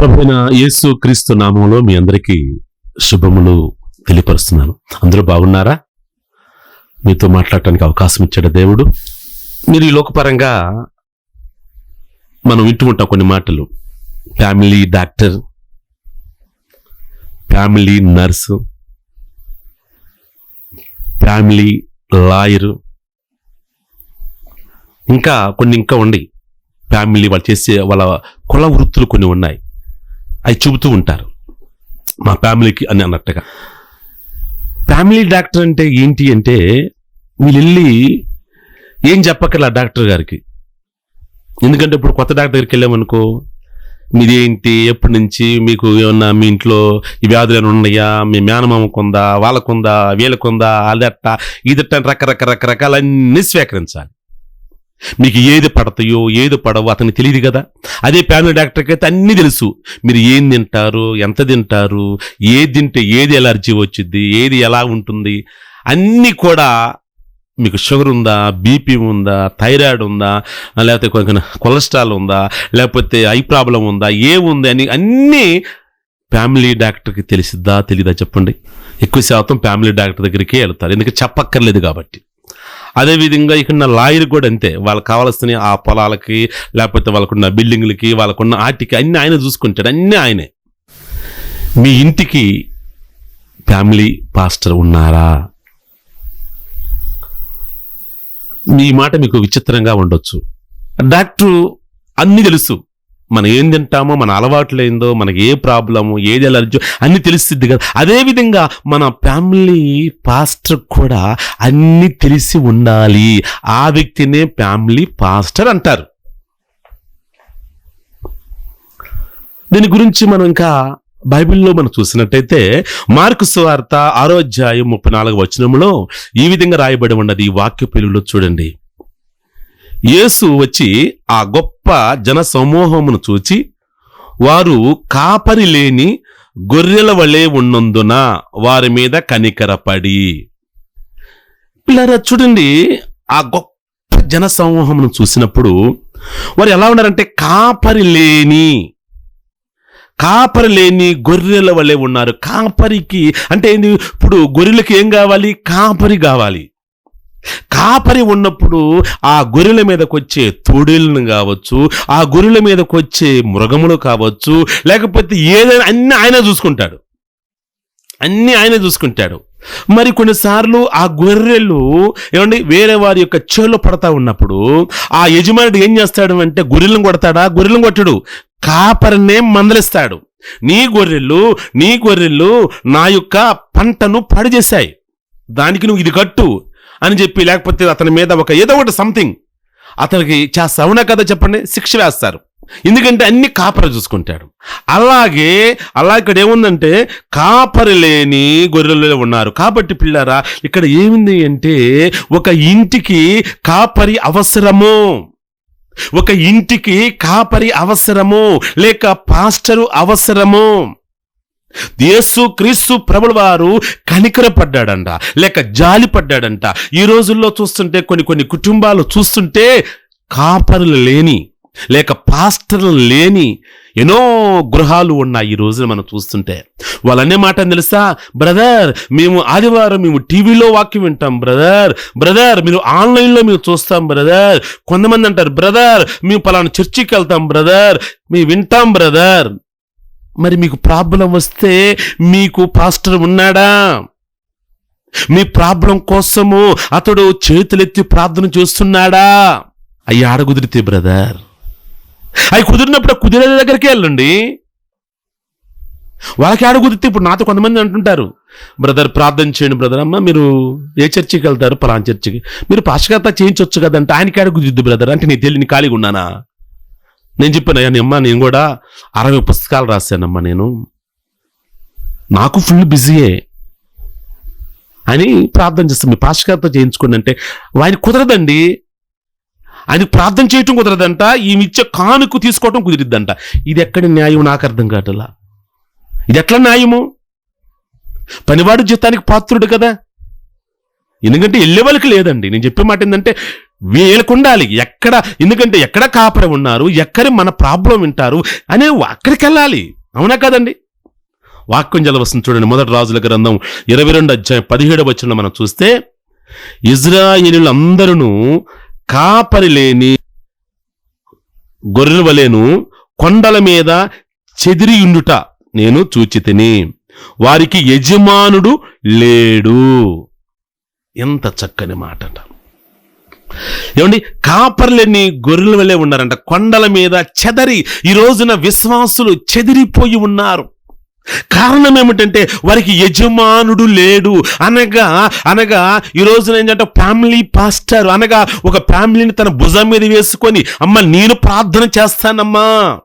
ప్రభుైన యేసు క్రీస్తు నామంలో మీ అందరికీ శుభములు తెలియపరుస్తున్నాను. అందరూ బాగున్నారా? మీతో మాట్లాడటానికి అవకాశం ఇచ్చాడు దేవుడు. మీరు ఈ లోకపరంగా మనం వింటూ ఉంటాం కొన్ని మాటలు. Family doctor family nurse family lawyer ఇంకా కొన్ని ఇంకా ఉన్నాయి. ఫ్యామిలీ వాళ్ళు చేసే వాళ్ళ కుల వృత్తులు కొన్ని ఉన్నాయి. అవి చెబుతూ ఉంటారు. మా ఫ్యామిలీకి అని అన్నట్టుగా. ఫ్యామిలీ డాక్టర్ అంటే ఏంటి అంటే వీళ్ళు వెళ్ళి ఏం చెప్పక్కర్లా డాక్టర్ గారికి? ఎందుకంటే ఇప్పుడు కొత్త డాక్టర్ దగ్గరికి వెళ్ళామనుకో మీదేంటి ఎప్పటి నుంచి మీకు ఏమన్నా మీ ఇంట్లో ఈ వ్యాధులు ఏమైనా ఉన్నాయా? మీ మేనమామకుందా వాళ్ళకుందా వీళ్ళకుందా అదట్ట ఇదట్ట రకరకరకరకాలన్నీ స్వీకరించాలి. మీకు ఏది పడతాయో ఏది పడవో అతనికి తెలియదు కదా. అదే ఫ్యామిలీ డాక్టర్కి అయితే అన్నీ తెలుసు. మీరు ఏం తింటారు ఎంత తింటారు ఏది తింటే ఏది ఎలర్జీ వచ్చింది ఏది ఎలా ఉంటుంది అన్నీ కూడా మీకు షుగర్ ఉందా బీపీ ఉందా థైరాయిడ్ ఉందా లేకపోతే కొంచెం కొలెస్ట్రాల్ ఉందా లేకపోతే ఐ ప్రాబ్లం ఉందా ఏ ఉంది అని అన్నీ ఫ్యామిలీ డాక్టర్కి తెలిసిద్దా తెలీదా చెప్పండి. ఎక్కువ శాతం ఫ్యామిలీ డాక్టర్ దగ్గరికే వెళ్తారు. ఎందుకంటే చెప్పక్కర్లేదు కాబట్టి. అదేవిధంగా ఇక్కడ లాయర్ కూడా అంతే. వాళ్ళకి కావాల్సిన ఆ పొలాలకి లేకపోతే వాళ్ళకున్న బిల్డింగ్లకి వాళ్ళకున్న ఆటికి అన్ని ఆయన చూసుకుంటాడు. అన్ని ఆయనే. మీ ఇంటికి ఫ్యామిలీ పాస్టర్ ఉన్నారా? మీ మాట మీకు విచిత్రంగా ఉండొచ్చు. డాక్టరు అన్ని తెలుసు. మనం ఏం తింటామో మన అలవాట్లు ఏందో మనకి ఏ ప్రాబ్లము ఏది ఎలర్జీ అన్నీ తెలుస్తుంది కదా. అదేవిధంగా మన ఫ్యామిలీ పాస్టర్ కూడా అన్నీ తెలిసి ఉండాలి. ఆ వ్యక్తినే ఫ్యామిలీ పాస్టర్ అంటారు. దీని గురించి మనం ఇంకా బైబిల్లో మనం చూసినట్టయితే మార్కు సువార్త ఆరో అధ్యాయం ముప్పై నాలుగు వచనంలో ఈ విధంగా రాయబడి ఉన్నది ఈ వాక్య పిలుగులో చూడండి. యేసు వచ్చి ఆ గొప్ప జన సమూహమును చూచి వారు కాపరి లేని గొర్రెల వలె ఉన్నందున వారి మీద కనికరపడి. పిల్లరా చూడండి ఆ గొప్ప జన సమూహమును చూసినప్పుడు వారు ఎలా ఉన్నారంటే కాపరి లేని కాపరి లేని గొర్రెల వలె ఉన్నారు. కాపరికి అంటే ఇప్పుడు గొర్రెలకి ఏం కావాలి? కాపరి కావాలి. కాపరి ఉన్నప్పుడు ఆ గొర్రెల మీదకి వచ్చే తోడేళ్ళను కావచ్చు ఆ గొర్రెల మీదకి వచ్చే మృగములు కావచ్చు లేకపోతే ఏదైనా అన్ని ఆయన చూసుకుంటాడు. అన్ని ఆయన చూసుకుంటాడు. మరి కొన్నిసార్లు ఆ గొర్రెలు ఏమండి వేరే వారి యొక్క చెవులో పడతా ఉన్నప్పుడు ఆ యజమానుడు ఏం చేస్తాడు అంటే గొర్రెలను కొడతాడా? గొర్రెలను కొట్టడు. కాపరినే మందలిస్తాడు. నీ గొర్రెలు నీ గొర్రెలు నా యొక్క పంటను పాడు చేశాయి దానికి నువ్వు ఇది కట్టు. అని చెప్పి లేకపోతే అతని మీద ఒక ఏదో ఒకటి సంథింగ్ అతనికి చేస్తా అవునా కదా చెప్పండి? శిక్ష వేస్తారు. ఎందుకంటే అన్ని కాపర చూసుకుంటాడు. అలాగే అలా ఇక్కడ ఏముందంటే కాపరి లేని గొర్రెలు ఉన్నారు. కాబట్టి పిల్లరా ఇక్కడ ఏముంది అంటే ఒక ఇంటికి కాపరి అవసరము ఒక ఇంటికి కాపరి అవసరము లేక పాస్టరు అవసరము యేసు క్రీస్తు ప్రభుల వారు కనికరపడ్డాడంట లేక జాలి పడ్డాడంట ఈ రోజుల్లో చూస్తుంటే కొన్ని కొన్ని కుటుంబాలు చూస్తుంటే కాపరులు లేని లేక పాస్టర్లు లేని ఎన్నో గృహాలు ఉన్నాయి ఈ రోజున మనం చూస్తుంటే. వాళ్ళనే మాట తెలుసా? బ్రదర్ మేము ఆదివారం మేము టీవీలో వాక్యం వింటాం బ్రదర్ బ్రదర్ మీరు ఆన్లైన్లో మేము చూస్తాం బ్రదర్. కొంతమంది అంటారు బ్రదర్ మేము పలానా చర్చికి వెళ్తాం బ్రదర్ మేము వింటాం బ్రదర్. మరి మీకు ప్రాబ్లం వస్తే మీకు పాస్టర్ ఉన్నాడా? మీ ప్రాబ్లం కోసము అతడు చేతులెత్తి ప్రార్థన చేస్తున్నాడా? అయ్యి ఆడ కుదిరితే బ్రదర్. అవి కుదిరినప్పుడు కుదిరే దగ్గరికి వెళ్ళండి. వాళ్ళకి ఆడ కుదిరితే ఇప్పుడు నాతో కొంతమంది అంటుంటారు. బ్రదర్ ప్రార్థన చేయండి బ్రదర్ అమ్మ. మీరు ఏ చర్చికి వెళ్తారు? పలాన్ చర్చికి. మీరు పాశ్చాత్త చేయించవచ్చు కదంటే. ఆయనకి ఆడ కుదిరిద్దు బ్రదర్. అంటే నేను తెలియని ఖాళీగా ఉన్నానా? నేను చెప్పాను అయ్యా నేను కూడా అరవై పుస్తకాలు రాశానమ్మా నేను. నాకు ఫుల్ బిజీయే అని ప్రార్థన చేస్తాం మీ పాస్కర్తో చేయించుకోండి అంటే ఆయన కుదరదండి. ఆయన ప్రార్థన చేయటం కుదరదంట ఈమె ఇచ్చే కానుకు తీసుకోవటం కుదిరిద్దంట. ఇది ఎక్కడ న్యాయం నాకు అర్థం కాటలా ఇది ఎట్లా న్యాయము? పనివాడు జీతానికి పాత్రుడు కదా. ఎందుకంటే వెళ్ళే వాళ్ళకి లేదండి. నేను చెప్పే మాట ఏంటంటే వీళ్ళకు ఉండాలి ఎక్కడ ఎందుకంటే ఎక్కడ కాపరి ఉన్నారు ఎక్కడ మన ప్రాబ్లం వింటారు అనే అక్కడికి వెళ్ళాలి అవునా కదండి? వాక్యం జలవస్తుంది చూడండి మొదటి రాజుల గ్రంథం ఇరవై రెండు అధ్యాయం పదిహేడు వచ్చిన మనం చూస్తే ఇజ్రాయేలీలందరూ కాపరి లేని గొర్రెల వలేను కొండల మీద చెదిరియుండుట నేను చూచితిని. వారికి యజమానుడు లేడు. ఎంత చక్కని మాట అంట ఏమండి? కాపర్లేని గొర్రెల వలె ఉన్నారంట. కొండల మీద చెదరి. ఈ రోజున విశ్వాసులు చెదిరిపోయి ఉన్నారు. కారణం ఏమిటంటే వారికి యజమానుడు లేడు. అనగా అనగా ఈ రోజున ఏంటంటే ఫ్యామిలీ పాస్టర్ అనగా ఒక ఫ్యామిలీని తన భుజం మీద వేసుకొని అమ్మ నేను ప్రార్థన చేస్తానమ్మా.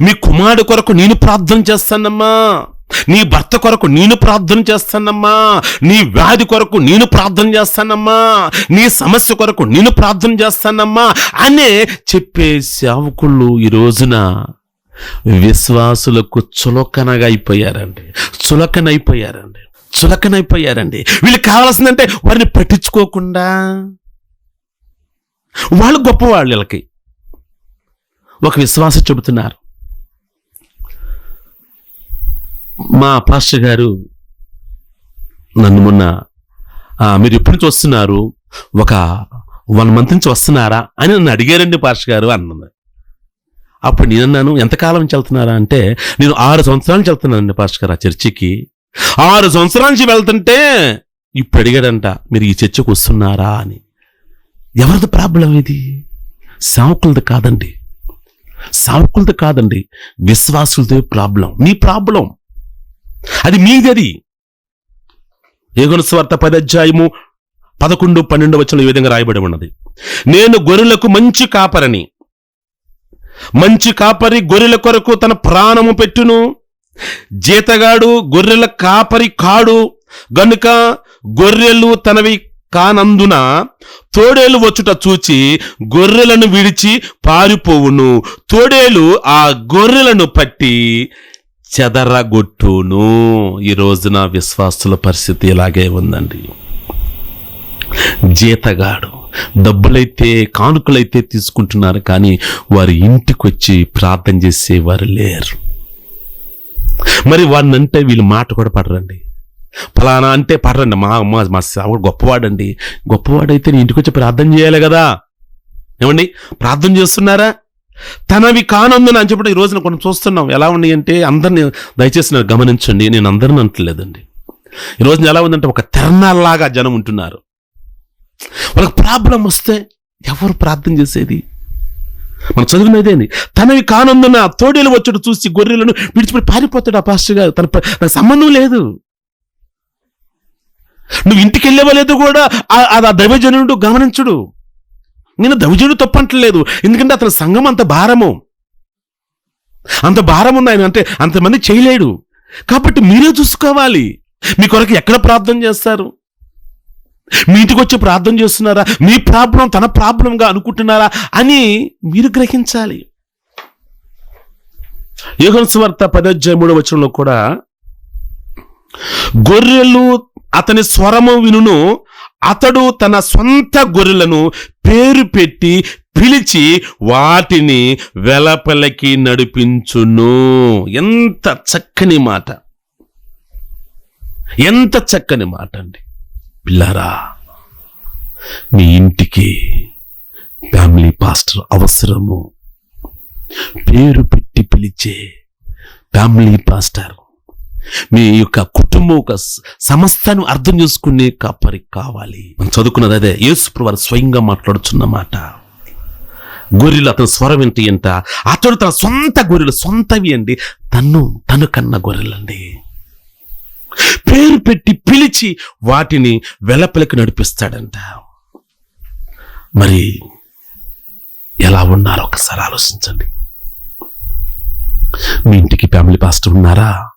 మీ కుమారుడు కొరకు నేను ప్రార్థన చేస్తానమ్మా. నీ భర్త కొరకు నేను ప్రార్థన చేస్తానమ్మా. నీ వ్యాధి కొరకు నేను ప్రార్థన చేస్తానమ్మా. నీ సమస్య కొరకు నేను ప్రార్థన చేస్తానమ్మా అనే చెప్పే సేవకుళ్ళు ఈ రోజున విశ్వాసులకు చులకనగా అయిపోయారండి. చులకనైపోయారండి. చులకనైపోయారండి. వీళ్ళకి కావాల్సిందంటే వారిని పట్టించుకోకుండా. వాళ్ళు గొప్పవాళ్ళు వీళ్ళకి. ఒక విశ్వాసం చెబుతున్నారు. మా పాస్టర్ గారు నన్ను మొన్న మీరు ఎప్పటి నుంచి వస్తున్నారు ఒక వన్ మంత్ నుంచి వస్తున్నారా? అని నన్ను అడిగారండి పాస్టర్ గారు అన్నది. అప్పుడు నేను అన్నాను ఎంతకాలం నుంచి వెళ్తున్నారా? అంటే నేను ఆరు సంవత్సరాల నుంచి వెళ్తున్నానండి పాస్టర్ గారు ఆ చర్చికి. ఆరు సంవత్సరాల నుంచి వెళ్తుంటే ఇప్పుడు అడిగాడంట మీరు ఈ చర్చకు వస్తున్నారా? అని. ఎవరిది ప్రాబ్లం ఇది? సావుకులది కాదండి. సావుకులది కాదండి. విశ్వాసులదే ప్రాబ్లం. మీ ప్రాబ్లం. అది మీది అది ఏగుణ స్వార్థ పదధ్యాయము పదకొండు పన్నెండు వచ్చిన ఈ విధంగా రాయబడి ఉన్నది. నేను గొర్రెలకు మంచి కాపరని. మంచి కాపరి గొర్రెల కొరకు తన ప్రాణము పెట్టును. జీతగాడు గొర్రెల కాపరి కాడు. గనుక గొర్రెలు తనవి కానందున తోడేలు వచ్చుట చూచి గొర్రెలను విడిచి పారిపోవును. తోడేలు ఆ గొర్రెలను పట్టి చెదరగొట్టును. ఈ రోజున విశ్వాసుల పరిస్థితి ఇలాగే ఉందండి. జీతగాడు డబ్బులైతే కానుకలైతే తీసుకుంటున్నారు కానీ వారి ఇంటికి వచ్చి ప్రార్థన చేసేవారు లేరు. మరి వాడిని అంటే వీళ్ళు మాట కూడా పడరండి. ఫలానా అంటే పడరండి. మా మా మా సావుడు గొప్పవాడండి. గొప్పవాడైతే నీ ఇంటికి వచ్చి ప్రార్థన చేయాలి కదా. ఏమండి? ప్రార్థన చేస్తున్నారా? తనవి కానందున అని చెప్పి ఈ రోజున కొన్ని చూస్తున్నాం. ఎలా ఉన్నాయి అంటే అందరిని దయచేసి నేను గమనించండి. నేను అందరిని అంటలేదండి. ఈ రోజున ఎలా ఉందంటే ఒక తెరణాల్లాగా జనం ఉంటున్నారు. వాళ్ళకి ప్రాబ్లం వస్తే ఎవరు ప్రార్థన చేసేది? మనం చదివినదేంది తనవి కానందున తోడేలు వచ్చాడు చూసి గొర్రెలను విడిచిపెట్టి పారిపోతాడు ఆ పాస్టర్ గారు. తన నాకు సంబంధం లేదు. నువ్వు ఇంటికి వెళ్ళేవలేదు కూడా అది ఆ దైవజనుడు గమనించుడు. నేను దైవజనుడు తప్పంటలేదు. ఎందుకంటే అతని సంఘం అంత భారము. అంత భారం ఉంది ఆయన. అంటే అంతమంది చేయలేడు. కాబట్టి మీరే చూసుకోవాలి. మీ కొరకు ఎక్కడ ప్రార్థన చేస్తారు? మీ ఇంటికి వచ్చి ప్రార్థన చేస్తున్నారా? మీ ప్రాబ్లం తన ప్రాబ్లంగా అనుకుంటున్నారా అని మీరు గ్రహించాలి. యోగన్స్వార్త పదోధ్యాయ మూడవ వచనంలో కూడా గొర్రెలు అతని స్వరము వినును అతడు తన సొంత గొర్రెలను పేరు పెట్టి పిలిచి వాటిని వెలపలకి నడిపించును. ఎంత చక్కని మాట. ఎంత చక్కని మాట అండి. పిల్లరా మీ ఇంటికి ఫ్యామిలీ పాస్టర్ అవసరము. పేరు పెట్టి పిలిచే ఫ్యామిలీ పాస్టర్ మీ యొక్క కుటుంబం ఒక సమస్తను అర్థం చేసుకునే కాపరి కావాలి. మనం చదువుకున్నది అదే. యేసుప్రు వారు స్వయంగా మాట్లాడుచున్న మాట. గొర్రెలు అతని స్వరం ఏంటి అంట? అతడు తన సొంత గొర్రెలు సొంతవి అండి. తను తను కన్న గొర్రెలండి. పేరు పెట్టి పిలిచి వాటిని వెలపలికి నడిపిస్తాడంట. మరి ఎలా ఉన్నారో? ఒకసారి ఆలోచించండి. మీ ఇంటికి ఫ్యామిలీ పాస్టర్ ఉన్నారా?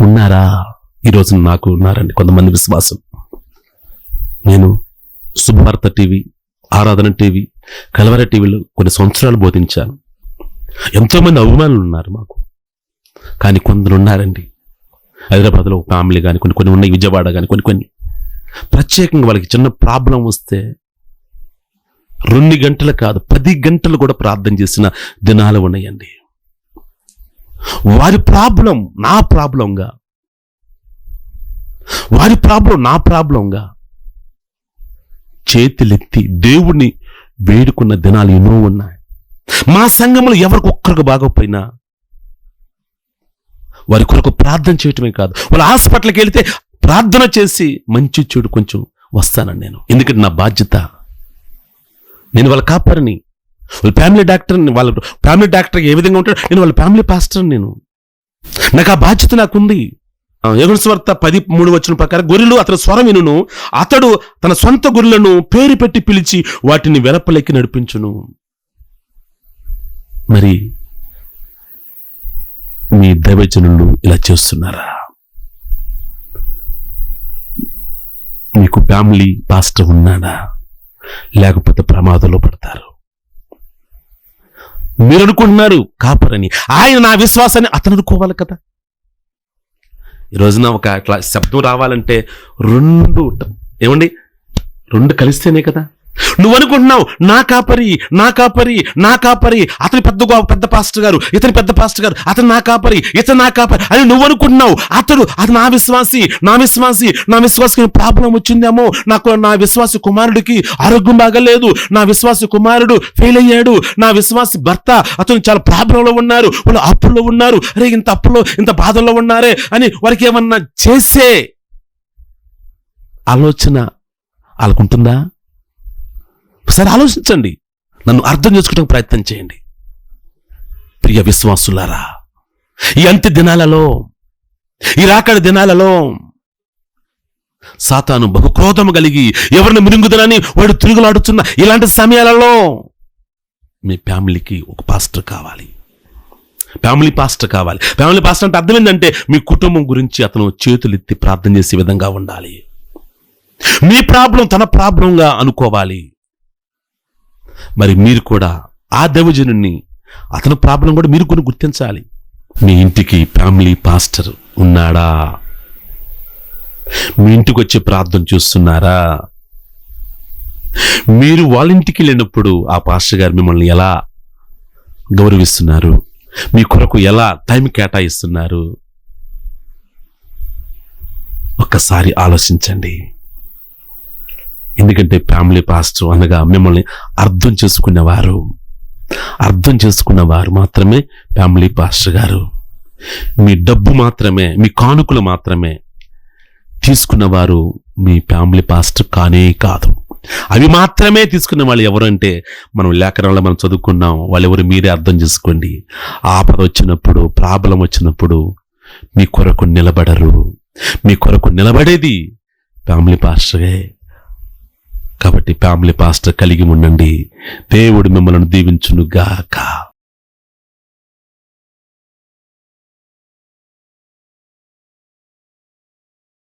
ఉన్నారా? ఈరోజు నాకు ఉన్నారండి కొంతమంది విశ్వాసం. నేను శుభవార్త టీవీ ఆరాధన టీవీ కలవర టీవీలో కొన్ని సంవత్సరాలు బోధించాను. ఎంతోమంది అభిమానులు ఉన్నారు మాకు. కానీ కొందరు ఉన్నారండి. హైదరాబాద్లో ఒక ఫ్యామిలీ కానీ కొన్ని కొన్ని ఉన్నాయి విజయవాడ కానీ కొన్ని కొన్ని. ప్రత్యేకంగా వాళ్ళకి చిన్న ప్రాబ్లం వస్తే రెండు గంటలు కాదు పది గంటలు కూడా ప్రార్థన చేసిన దినాలు ఉన్నాయండి. వారి ప్రాబ్లం నా ప్రాబ్లంగా. వారి ప్రాబ్లం నా ప్రాబ్లంగా. చేతులెత్తి దేవుణ్ణి వేడుకున్న దినాలు ఎన్నో ఉన్నాయి. మా సంఘంలో ఎవరికి ఒక్కరికి బాగోపోయినా వారి కొరకు ప్రార్థన చేయటమే కాదు. వాళ్ళ హాస్పిటల్కి వెళితే ప్రార్థన చేసి మంచి చెడు కొంచెం వస్తానని నేను. ఎందుకంటే నా బాధ్యత. నేను వాళ్ళ కాపరిని. వాళ్ళ ఫ్యామిలీ డాక్టర్ని వాళ్ళ ఫ్యామిలీ డాక్టర్ ఏ విధంగా ఉంటాడు నేను వాళ్ళ ఫ్యామిలీ పాస్టర్ నేను. నాకు ఆ బాధ్యత నాకుంది. యోగన్ పది మూడు వచ్చిన ప్రకారం గొర్రెలు అతని స్వరం వినును అతడు తన సొంత గొర్రెలను పేరు పెట్టి పిలిచి వాటిని వెలపలెక్కి నడిపించును. మరి మీ దైవజనులు ఇలా చేస్తున్నారా? మీకు ఫ్యామిలీ పాస్టర్ ఉన్నాడా? లేకపోతే ప్రమాదంలో పడతారు? మీరు అనుకుంటున్నారు కాపరని. ఆయన నా విశ్వాసాన్ని అతను అనుకోవాలి కదా. ఈ రోజున ఒక అట్లా శబ్దం రావాలంటే రెండు ఏమండి? రెండు కలిస్తేనే కదా. నువ్వు అనుకుంటున్నావు నా కాపరి నా కాపరి నా కాపరి అతని పెద్ద పెద్ద పాస్టర్ గారు ఇతని పెద్ద పాస్టర్ గారు అతను నా కాపరి ఇతను నా కాపరి అని నువ్వు అనుకుంటున్నావు అతడు అది నా విశ్వాసి నా విశ్వాసి నా విశ్వాసకి ప్రాబ్లం వచ్చిందేమో నాకు నా విశ్వాసి కుమారుడికి ఆరోగ్యం బాగలేదు నా విశ్వాసి కుమారుడు ఫెయిల్ అయ్యాడు నా విశ్వాసి భర్త అతను చాలా ప్రాబ్లంలో ఉన్నారు వాళ్ళు అప్పుల్లో ఉన్నారు అరే ఇంత అప్పులో ఇంత బాధల్లో ఉన్నారే అని వారికి ఏమన్నా చేసే ఆలోచన వాళ్ళకుంటుందా? ఒకసారి ఆలోచించండి. నన్ను అర్థం చేసుకోవడానికి ప్రయత్నం చేయండి. ప్రియ విశ్వాసులారా ఈ అంత్య దినాలలో ఈ రాకడి దినాలలో సాతాను బహుక్రోధము కలిగి ఎవరిని మిరుగుదనని వాడు తిరుగులాడుచున్న ఇలాంటి సమయాలలో మీ ఫ్యామిలీకి ఒక పాస్టర్ కావాలి. ఫ్యామిలీ పాస్టర్ కావాలి. ఫ్యామిలీ పాస్టర్ అంటే అర్థం ఏంటంటే మీ కుటుంబం గురించి అతను చేతులెత్తి ప్రార్థన చేసే విధంగా ఉండాలి. మీ ప్రాబ్లం తన ప్రాబ్లంగా అనుకోవాలి. మరి మీరు కూడా ఆ దైవజనుని అతని ప్రాబ్లం కూడా మీరు కొన్ని గుర్తించాలి. మీ ఇంటికి ఫ్యామిలీ పాస్టర్ ఉన్నాడా? మీ ఇంటికి వచ్చి ప్రార్థన చూస్తున్నారా? మీరు వాళ్ళ ఇంటికి వెళ్ళినప్పుడు ఆ పాస్టర్ గారు మిమ్మల్ని ఎలా గౌరవిస్తున్నారు? మీ కొరకు ఎలా టైం కేటాయిస్తున్నారు? ఒక్కసారి ఆలోచించండి. ఎందుకంటే ఫ్యామిలీ పాస్టర్ అనగా మిమ్మల్ని అర్థం చేసుకునేవారు. అర్థం చేసుకున్నవారు మాత్రమే ఫ్యామిలీ పాస్టర్ గారు. మీ డబ్బు మాత్రమే మీ కానుకలు మాత్రమే తీసుకున్నవారు మీ ఫ్యామిలీ పాస్టర్ కానే కాదు. అవి మాత్రమే తీసుకున్న వాళ్ళు ఎవరంటే మనం లేఖనంలో మనం చదువుకున్నాం వాళ్ళెవరు మీరే అర్థం చేసుకోండి. ఆపద వచ్చినప్పుడు ప్రాబ్లం వచ్చినప్పుడు మీ కొరకు నిలబడరు. మీ కొరకు నిలబడేది ఫ్యామిలీ పాస్టరే. కాబట్టి ఫ్యామిలీ పాస్టర్ కలిగి ఉండండి. దేవుడు మిమ్మల్ని దీవించును గాక